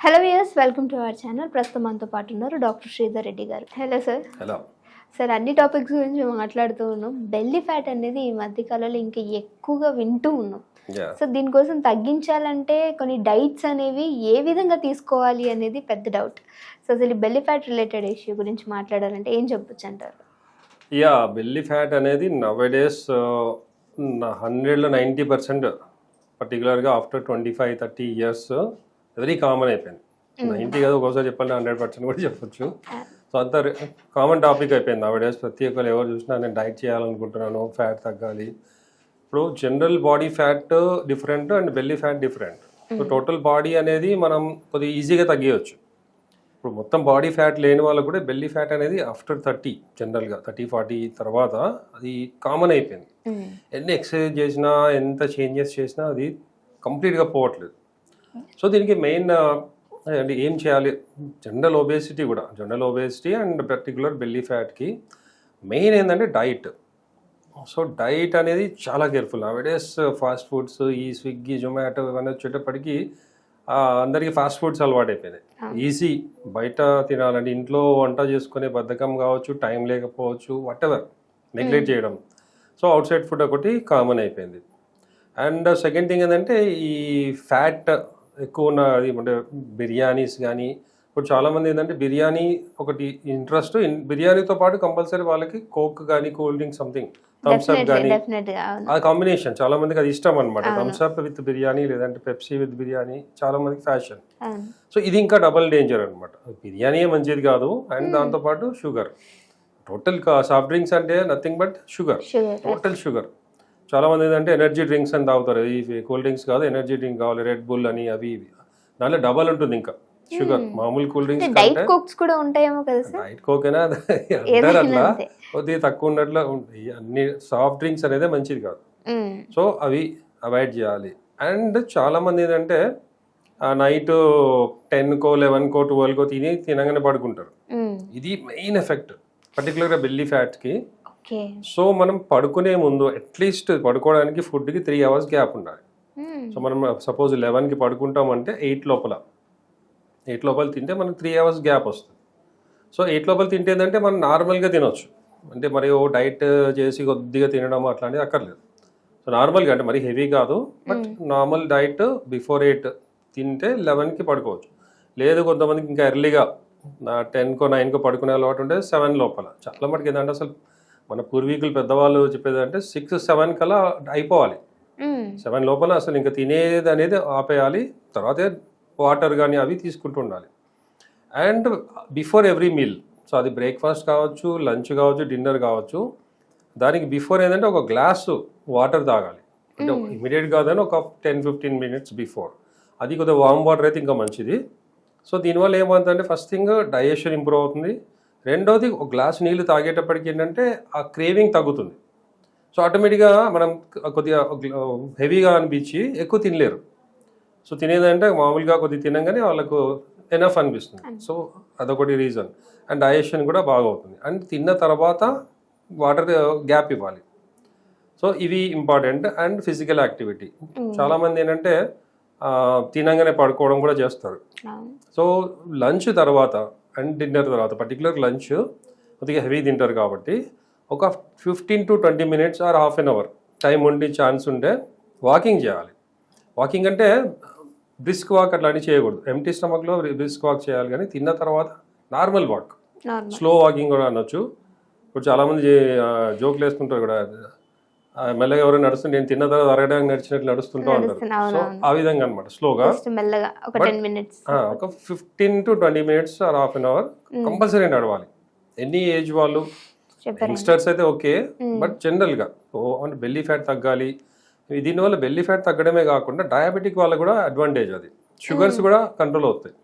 Hello viewers welcome to our channel ప్రస్తుతం మనతో పాటు ఉన్నారు డాక్టర్ శ్రీధర్ రెడ్డి గారు. హలో సార్ హలో సార్ అన్ని టాపిక్స్ గురించి మేము మాట్లాడుతూ ఉన్నాం. బెల్లీ ఫ్యాట్ అనేది ఈ మధ్య కాలంలో ఇంకా ఎక్కువగా వింటూ ఉన్నాం. యా సో దీనికోసం తగ్గించాలంటే కొన్ని డైట్స్ అనేవి ఏ విధంగా తీసుకోవాలి అనేది పెద్ద డౌట్ సో అసలు ఈ బెల్లీ ఫ్యాట్ రిలేటెడ్ ఇష్యూ గురించి మాట్లాడాలంటే ఏం చెప్పొచ్చు అంటారు? యా బెల్లీ ఫ్యాట్ అనేది నవడేస్ హండ్రెడ్లో నైంటీ పర్సెంట్ పర్టికులర్గా after twenty five thirty years very common అయిపోయింది. నైంటీ కదా ఒక్కోసారి చెప్పాలి హండ్రెడ్ పర్సెంట్ కూడా చెప్పొచ్చు. సో అంత కామన్ టాపిక్ అయిపోయింది నవడేస్ ప్రతి ఒక్కరు ఎవరు చూసినా నేను డైట్ చేయాలనుకుంటున్నాను ఫ్యాట్ తగ్గాలి. ఇప్పుడు general body fat different and belly fat different so total body అనేది మనం కొద్దిగా ఈజీగా తగ్గియచ్చు. ఇప్పుడు మొత్తం బాడీ ఫ్యాట్ లేని వాళ్ళకు కూడా బెల్లీ ఫ్యాట్ అనేది ఆఫ్టర్ థర్టీ జనరల్గా థర్టీ ఫార్టీ తర్వాత అది కామన్ అయిపోయింది. ఎన్ని ఎక్సర్సైజ్ చేసినా ఎంత చేంజెస్ చేసినా అది కంప్లీట్గా పోవట్లేదు. సో దీనికి మెయిన్ అంటే ఏం చేయాలి? జనరల్ ఒబేసిటీ కూడా. General obesity and particular belly ఫ్యాట్కి main ఏంటంటే డైట్ సో డైట్ అనేది చాలా కేర్ఫుల్ నవేడేస్ ఫాస్ట్ ఫుడ్స్ ఈ స్విగ్గీ జొమాటో ఇవన్నీ వచ్చేటప్పటికి అందరికీ ఫాస్ట్ ఫుడ్స్ అలవాటు అయిపోయినాయి ఈజీ బయట తినాలంటే ఇంట్లో వంట చేసుకునే బద్ధకం కావచ్చు టైం లేకపోవచ్చు వాట్ ఎవర్ నెగ్లెక్ట్ చేయడం. సో అవుట్ సైడ్ ఫుడ్ ఒకటి కామన్ అయిపోయింది. అండ్ సెకండ్ థింగ్ ఏంటంటే ఈ ఫ్యాట్ ఎక్కువ ఉన్న అది అంటే బిర్యానీస్ కానీ ఇప్పుడు చాలామంది ఏంటంటే బిర్యానీ ఒకటి ఇంట్రెస్ట్ బిర్యానీతో పాటు కంపల్సరీ వాళ్ళకి కోక్ కానీ cool drink something Thums Up కానీ ఆ కాంబినేషన్ చాలా మందికి అది ఇష్టం అనమాట థమ్స్ అప్ విత్ బిర్యానీ లేదంటే పెప్సీ విత్ బిర్యానీ చాలా మందికి ఫ్యాషన్ సో ఇది ఇంకా డబల్ డేంజర్ అనమాట బిర్యానీ మంచిది కాదు అండ్ దాంతోపాటు షుగర్. టోటల్ సాఫ్ట్ డ్రింక్స్ అంటే nothing but sugar. Total sugar. చాలా మంది ఏంటంటే ఎనర్జీ డ్రింక్స్ అని తాగుతారు. ఈ కూల్ డ్రింక్స్ కాదు ఎనర్జీ డ్రింక్ కావాలి రెడ్ బుల్ అని అవి ఇవి దాంట్లో డబల్ ఉంటుంది ఇంకా. షుగర్ మామూలు కూల్ డ్రింక్స్ డైట్ కోక్స్ కూడా ఉంటాయేమో కదా డైట్ కోకేనా అంటారు ఏదైనా అట్లా. కొద్దిగా తక్కువ ఉన్నట్లు ఉంటాయి అన్ని సాఫ్ట్ డ్రింక్స్ అనేది మంచిది కాదు. సో అవి అవాయిడ్ చేయాలి. అండ్ చాలా మంది ఏంటంటే నైట్ టెన్కో లెవెన్కో ట్వెల్వ్కో తిని తినగానే పడుకుంటారు. మ్మ్. ఇది మెయిన్ ఎఫెక్ట్ పర్టికులర్గా బెల్లీ ఫ్యాట్కి సో మనం పడుకునే ముందు అట్లీస్ట్ పడుకోవడానికి ఫుడ్కి త్రీ అవర్స్ గ్యాప్ ఉండాలి. సో మనం సపోజ్ లెవెన్కి పడుకుంటామంటే ఎయిట్ లోపల. ఎయిట్ లోపల తింటే మనకు త్రీ అవర్స్ గ్యాప్ వస్తుంది. సో ఎయిట్ లోపల తింటే ఏంటంటే మనం నార్మల్గా తినొచ్చు. అంటే మరి ఓ డైట్ చేసి కొద్దిగా తినడం అట్లాంటిది అక్కర్లేదు. సో నార్మల్గా అంటే మరి హెవీ కాదు. But normal diet before eight తింటే లెవెన్కి పడుకోవచ్చు. లేదు కొంతమందికి ఇంకా ఎర్లీగా టెన్కో నైన్కో పడుకునే అలవాటు ఉంటే సెవెన్ లోపల. చాలా మటుకు ఏంటంటే అసలు మన పూర్వీకులు పెద్దవాళ్ళు చెప్పేది అంటే సిక్స్ సెవెన్ కల్లా అయిపోవాలి. సెవెన్ లోపల అసలు ఇంకా తినేది అనేది ఆపేయాలి. తర్వాతే వాటర్ కానీ అవి తీసుకుంటూ ఉండాలి. And before every meal so అది బ్రేక్ఫాస్ట్ కావచ్చు లంచ్ కావచ్చు డిన్నర్ కావచ్చు దానికి బిఫోర్ ఏంటంటే ఒక గ్లాసు వాటర్ తాగాలి. అంటే ఇమీడియట్ కాదని ఒక టెన్ ఫిఫ్టీన్ మినిట్స్ బిఫోర్. అది కొద్దిగా వామ్ వాటర్ అయితే ఇంకా మంచిది. సో దీనివల్ల ఏమవుతుందంటే ఫస్ట్ థింగ్ డైజెషన్ ఇంప్రూవ్ అవుతుంది. రెండోది ఒక గ్లాస్ నీళ్ళు తాగేటప్పటికి ఏంటంటే ఆ క్రేవింగ్ తగ్గుతుంది. సో ఆటోమేటిక్గా మనం కొద్దిగా హెవీగా అనిపించి ఎక్కువ తినలేరు. సో తినేదంటే మామూలుగా కొద్దిగా తినగానే వాళ్ళకు ఎనఫ్ అనిపిస్తుంది. సో అదొకటి రీజన్ అండ్ డైజెషన్ కూడా బాగా అవుతుంది. అండ్ తిన్న తర్వాత వాటర్ గ్యాప్ ఇవ్వాలి. సో ఇవి ఇంపార్టెంట్ అండ్ ఫిజికల్ యాక్టివిటీ చాలామంది ఏంటంటే తినంగానే పడుకోవడం కూడా చేస్తారు. సో లంచ్ తర్వాత అండ్ డిన్నర్ తర్వాత పర్టికులర్ లంచ్ కొద్దిగా హెవీ తింటారు కాబట్టి ఒక fifteen to twenty minutes or half an hour time ఉండి ఛాన్స్ ఉంటే వాకింగ్ చేయాలి. వాకింగ్ అంటే బ్రిస్క్ వాక్ అట్లాంటివి చేయకూడదు. ఎంటీ స్టమక్లో బ్రిస్క్ వాక్ చేయాలి కానీ తిన్న తర్వాత నార్మల్ వాక్ స్లో వాకింగ్ కూడా అనొచ్చు. ఇప్పుడు చాలామంది జోకులు వేసుకుంటారు కూడా మెల్లగా ఎవరైనా నడుస్తుంటే నేను తిన్న తర్వాత అరగడానికి నడిచినట్లు నడుస్తుంటూ ఉంటారు. సో ఆ విధంగా అనమాట స్లోగా. మెల్లగా ఒక టెన్ మినిట్స్. ఆ, ఒక fifteen to twenty minutes or half an hour compulsory నడవాలి. ఎన్ని ఏజ్ వాళ్ళు యంగ్స్టర్స్ అయితే ఓకే బట్ జనరల్గా బెల్లీ ఫ్యాట్ తగ్గాలి. దీనివల్ల బెల్లీ ఫ్యాట్ తగ్గడమే కాకుండా డయాబెటిక్ వాళ్ళకి కూడా అడ్వాంటేజ్ అది. షుగర్స్ కూడా కంట్రోల్ అవుతాయి.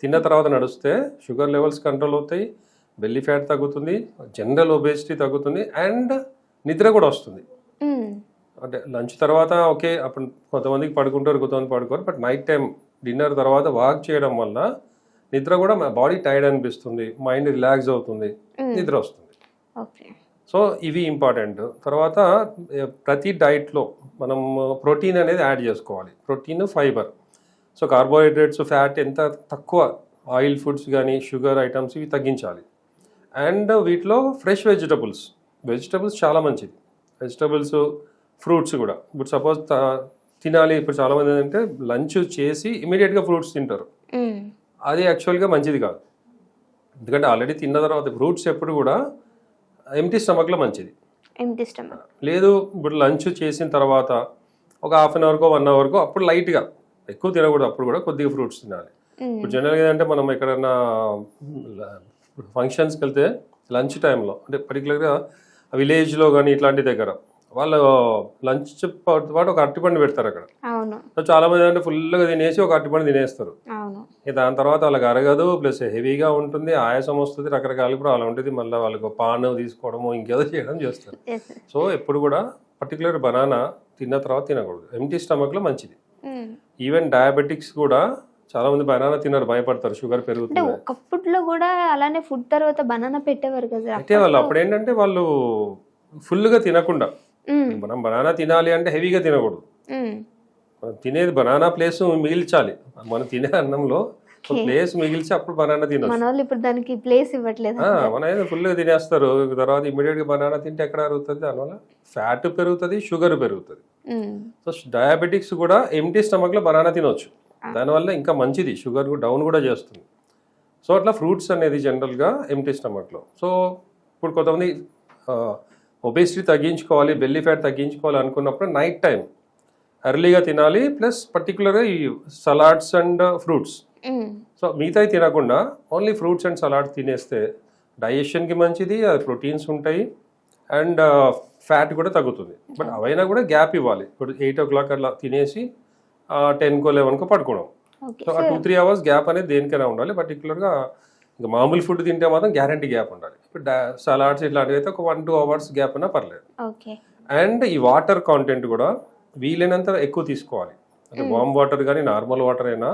తిన్న తర్వాత నడిస్తే షుగర్ లెవెల్స్ కంట్రోల్ అవుతాయి బెల్లీ ఫ్యాట్ తగ్గుతుంది జనరల్ ఒబేసిటీ తగ్గుతుంది అండ్ నిద్ర కూడా వస్తుంది. అంటే లంచ్ తర్వాత ఓకే అప్పుడు కొంతమందికి పడుకుంటారు కొంతమంది పడుకోరు బట్ నైట్ టైం డిన్నర్ తర్వాత వాక్ చేయడం వల్ల నిద్ర కూడా బాడీ టైర్డ్ అనిపిస్తుంది మైండ్ రిలాక్స్ అవుతుంది నిద్ర వస్తుంది. సో ఇవి ఇంపార్టెంట్. తర్వాత ప్రతి డైట్లో మనం ప్రోటీన్ అనేది యాడ్ చేసుకోవాలి. Protein fibre. So carbohydrates fat ఎంత తక్కువ ఆయిల్ ఫుడ్స్ కానీ షుగర్ ఐటమ్స్ ఇవి తగ్గించాలి. అండ్ వీటిలో ఫ్రెష్ వెజిటబుల్స్. వెజిటబుల్స్ చాలా మంచిది. వెజిటబుల్స్ ఫ్రూట్స్ కూడా. ఇప్పుడు సపోజ్ తినాలి ఇప్పుడు చాలామంది ఏంటంటే లంచ్ చేసి ఇమీడియట్గా ఫ్రూట్స్ తింటారు. అది యాక్చువల్గా మంచిది కాదు. ఎందుకంటే ఆల్రెడీ తిన్న తర్వాత ఫ్రూట్స్ ఎప్పుడు కూడా ఎంటీ స్టమక్లో మంచిది. Empty stomach. లేదు ఇప్పుడు లంచ్ చేసిన తర్వాత ఒక హాఫ్ అన్ అవర్కో వన్ అవర్కో అప్పుడు లైట్గా ఎక్కువ తినకూడదు. అప్పుడు కూడా కొద్దిగా ఫ్రూట్స్ తినాలి. ఇప్పుడు జనరల్గా ఏంటంటే మనం ఎక్కడన్నా ఫంక్షన్స్కి వెళ్తే లంచ్ టైంలో అంటే పర్టికులర్గా విలేజ్లో కానీ ఇట్లాంటి దగ్గర వాళ్ళు లంచ్ పాటు ఒక అరటిపండు పెడతారు అక్కడ. చాలా మంది అంటే ఫుల్గా తినేసి ఒక అరటిపండు తినేస్తారు. దాని తర్వాత వాళ్ళకి అరగదు ప్లస్ హెవీగా ఉంటుంది ఆయాసం వస్తుంది రకరకాల కూడా అలా ఉంటుంది. మళ్ళీ వాళ్ళకి పాన్ తీసుకోవడము ఇంకేదో చేయడం చేస్తారు. సో ఎప్పుడు కూడా పర్టికులర్ బనానా తిన్న తర్వాత తినకూడదు. ఎంటీ స్టమక్లో మంచిది. ఈవెన్ డయాబెటిక్స్ కూడా చాలా మంది బనానా తినరు భయపడతారు షుగర్ పెరుగుతుంది. ఒకప్పట్లో కూడా అలానే ఫుడ్ తర్వాత బనానా పెట్టేవారు కదా అంటే వాళ్ళు. అప్పుడు ఏంటంటే వాళ్ళు ఫుల్గా తినకుండా. మ్మ్. మనం బనానా తినాలి అంటే హెవీగా తినకూడదు. మనం తినేది బనానా ప్లేస్ మిగిల్చాలి. మనం తినే అన్నంలో ప్లేస్ మిగిల్చి అప్పుడు బనానా తినొచ్చు. మన వాళ్ళు ఇప్పుడు దానికి ప్లేస్ ఇవ్వట్లేదు మన ఏదో ఫుల్గా తినేస్తారు. తర్వాత ఇమీడియట్గా బనానా తింటే ఎక్కడ అరుగుతుంది? దానివల్ల ఫ్యాట్ పెరుగుతుంది షుగర్ పెరుగుతుంది. సో డయాబెటిక్స్ కూడా ఎంటీ స్టమక్లో బనానా తినొచ్చు. దానివల్ల ఇంకా మంచిది. షుగర్ డౌన్ కూడా చేస్తుంది. సో అట్లా ఫ్రూట్స్ అనేది జనరల్గా ఎంటీ స్టమక్లో. సో ఇప్పుడు కొంతమంది ఒబేసిటీ తగ్గించుకోవాలి బెల్లీ ఫ్యాట్ తగ్గించుకోవాలి అనుకున్నప్పుడు నైట్ టైం ఎర్లీగా తినాలి ప్లస్ పర్టికులర్గా ఈ సలాడ్స్ అండ్ ఫ్రూట్స్. సో మిగతాయి తినకుండా ఓన్లీ ఫ్రూట్స్ అండ్ సలాడ్స్ తినేస్తే డైజెషన్కి మంచిది అది ప్రోటీన్స్ ఉంటాయి అండ్ ఫ్యాట్ కూడా తగ్గుతుంది. బట్ అవైనా కూడా గ్యాప్ ఇవ్వాలి. ఇప్పుడు ఎయిట్ ఓ క్లాక్ అట్లా తినేసి టెన్కో లెవెన్కో పడుకోవడం. సో ఆ టూ త్రీ అవర్స్ గ్యాప్ అనేది దేనికైనా ఉండాలి. పర్టికులర్గా ఇంకా మామూలు ఫుడ్ తింటే మాత్రం గ్యారంటీ గ్యాప్ ఉండాలి. ఇప్పుడు సలాడ్స్ ఇట్లాంటివి అయితే ఒక వన్ టూ అవర్స్ గ్యాప్ అయినా పర్లేదు. అండ్ ఈ వాటర్ కాంటెంట్ కూడా వీలైనంత ఎక్కువ తీసుకోవాలి. అంటే వామ్ వాటర్ కానీ నార్మల్ వాటర్ అయినా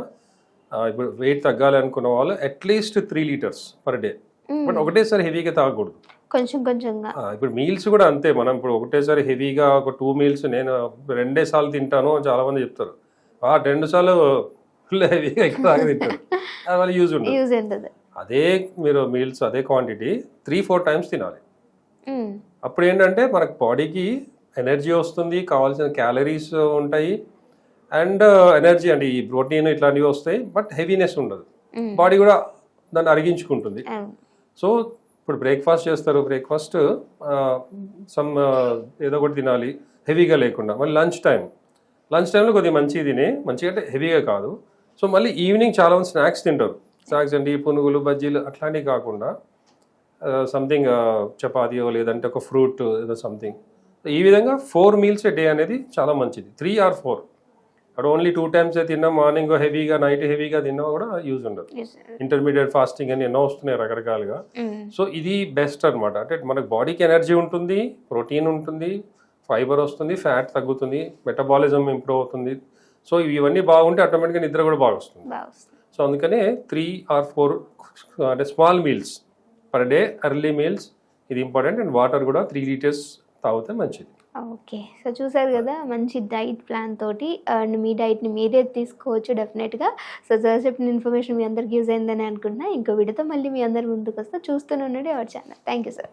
ఇప్పుడు వెయిట్ తగ్గాలి అనుకున్న వాళ్ళు at least three litres per day. But ఒకటేసారి హెవీగా తాగకూడదు. కొంచెం కొంచెంగా. ఇప్పుడు మీల్స్ కూడా అంతే. మనం ఇప్పుడు ఒకటేసారి హెవీగా ఒక టూ మీల్స్ నేను రెండే సార్లు తింటాను చాలా మంది చెప్తారు. రెండు సార్లు ఎక్కువ తింటారు యూజ్ ఉంటుంది అదే మీరు మీల్స్ అదే క్వాంటిటీ త్రీ ఫోర్ టైమ్స్ తినాలి. అప్పుడు ఏంటంటే మనకు బాడీకి ఎనర్జీ వస్తుంది కావాల్సిన క్యాలరీస్ ఉంటాయి అండ్ ఎనర్జీ అంటే ఈ ప్రోటీన్ ఇట్లాంటివి వస్తాయి బట్ హెవీనెస్ ఉండదు. బాడీ కూడా దాన్ని అరిగించుకుంటుంది. సో ఇప్పుడు బ్రేక్ఫాస్ట్ చేస్తారు బ్రేక్ఫాస్ట్ సమ్ ఏదో ఒకటి తినాలి హెవీగా లేకుండా. మళ్ళీ లంచ్ టైం లంచ్ టైంలో కొద్దిగా మంచిగా తిని మంచిగా అంటే హెవీగా కాదు. సో మళ్ళీ ఈవినింగ్ చాలా మంది స్నాక్స్ తింటారు. స్నాక్స్ అంటే ఈ పునుగులు బజ్జీలు అట్లాంటివి కాకుండా సంథింగ్ చపాతీయో లేదంటే ఒక ఫ్రూట్ ఏదో సంథింగ్ ఈ విధంగా ఫోర్ మీల్స్ డే అనేది చాలా మంచిది. త్రీ ఆర్ ఫోర్ అక్కడ ఓన్లీ టూ టైమ్స్ తిన్నా మార్నింగ్ హెవీగా నైట్ హెవీగా తిన్నా కూడా యూజ్ ఉండదు. ఇంటర్మీడియట్ ఫాస్టింగ్ అని ఎన్నో వస్తున్నాయి రకరకాలుగా. సో ఇది బెస్ట్ అన్నమాట. అంటే మనకు బాడీకి ఎనర్జీ ఉంటుంది ప్రోటీన్ ఉంటుంది ఫైబర్ వస్తుంది ఫ్యాట్ తగ్గుతుంది మెటబాలిజం ఇంప్రూవ్ అవుతుంది. సో ఇవన్నీ బాగుంటే ఆటోమేటిక్గా నిద్ర కూడా బాగా వస్తుంది. సో అందుకనే త్రీ ఆర్ ఫోర్ అంటే small meals per day early meals ఇది ఇంపార్టెంట్ అండ్ వాటర్ కూడా త్రీ లీటర్స్ తాగితే మంచిది. ఓకే. సో చూసారు కదా మంచి డైట్ ప్లాన్ తోటి అండ్ మీ డైట్ని మీరే తీసుకోవచ్చు డెఫినెట్గా. సో సార్ చెప్పిన ఇన్ఫర్మేషన్ మీ అందరికి యూజ్ అయిందని అనుకుంటున్నా. ఇంకో వీడియోతో మళ్ళీ మీ అందరి ముందుకు వస్తా చూస్తూనే ఉండండి our channel. Thank you sir.